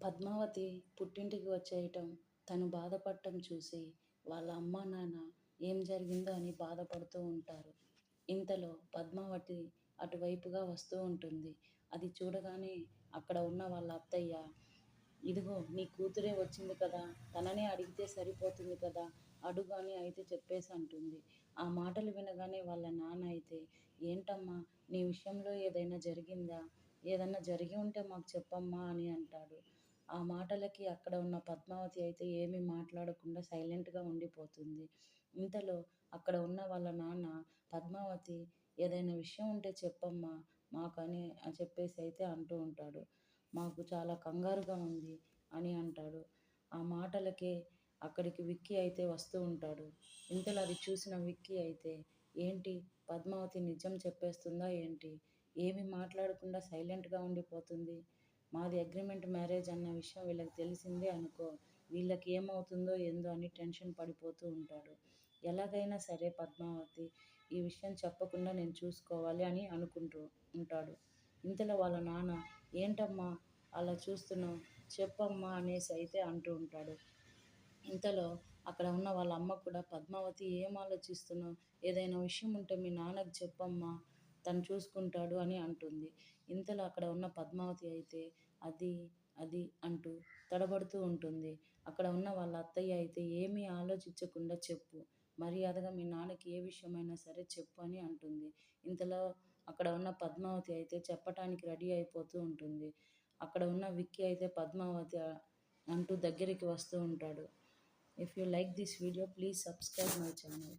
పద్మావతి పుట్టింటికి వచ్చేయటం తను బాధపడటం చూసి వాళ్ళ అమ్మ నాన్న ఏం జరిగిందో అని బాధపడుతూ ఉంటారు. ఇంతలో పద్మావతి అటువైపుగా వస్తూ ఉంటుంది. అది చూడగానే అక్కడ ఉన్న వాళ్ళ అత్తయ్య ఇదిగో నీ కూతురే వచ్చింది కదా తననే అడిగితే సరిపోతుంది కదా అడుగు అని అయితే చెప్పేసి అంటుంది. ఆ మాటలు వినగానే వాళ్ళ నాన్న అయితే ఏంటమ్మా నీ విషయంలో ఏదైనా జరిగిందా? ఏదన్నా జరిగి ఉంటే మాకు చెప్పమ్మా అని అంటాడు. ఆ మాటలకి అక్కడ ఉన్న పద్మావతి అయితే ఏమీ మాట్లాడకుండా సైలెంట్గా ఉండిపోతుంది. ఇంతలో అక్కడ ఉన్న వాళ్ళ నాన్న పద్మావతి ఏదైనా విషయం ఉంటే చెప్పమ్మా మాకని చెప్పేసి అయితే అంటూ ఉంటాడు. మాకు చాలా కంగారుగా ఉంది అని అంటాడు. ఆ మాటలకే అక్కడికి విక్కీ అయితే వస్తూ ఉంటాడు. ఇంతలో అది చూసిన విక్కీ అయితే ఏంటి? పద్మావతి నిజం చెప్పేస్తుందా ఏంటి? ఏమి మాట్లాడకుండా సైలెంట్గా ఉండిపోతుంది? మాది అగ్రిమెంట్ మ్యారేజ్ అన్న విషయం వీళ్ళకి తెలిసిందే అనుకో వీళ్ళకి ఏమవుతుందో ఏందో అని టెన్షన్ పడిపోతూ ఉంటాడు. ఎలాగైనా సరే పద్మావతి ఈ విషయం చెప్పకుండా నేను చూసుకోవాలి అని అనుకుంటూ ఉంటాడు. ఇంతలో వాళ్ళ నాన్న ఏంటమ్మా అలా చూస్తున్నావు? చెప్పమ్మా అనేసి అయితే అంటూ ఉంటాడు. ఇంతలో అక్కడ ఉన్న వాళ్ళ అమ్మ కూడా పద్మావతి ఏం ఆలోచిస్తున్నావు? ఏదైనా విషయం ఉంటే మీ నాన్నకి చెప్పమ్మా తను చూసుకుంటాడు అని అంటుంది. ఇంతలో అక్కడ ఉన్న పద్మావతి అయితే అది అది అంటూ తడబడుతూ ఉంటుంది. అక్కడ ఉన్న వాళ్ళ అత్తయ్య అయితే ఏమీ ఆలోచించకుండా చెప్పు మర్యాదగా మీ నాన్నకి ఏ విషయమైనా సరే చెప్పు అని అంటుంది. ఇంతలో అక్కడ ఉన్న పద్మావతి అయితే చెప్పటానికి రెడీ అయిపోతూ ఉంటుంది. అక్కడ ఉన్న విక్కీ అయితే పద్మావతి అంటూ దగ్గరికి వస్తూ ఉంటాడు. If you like this video please subscribe my channel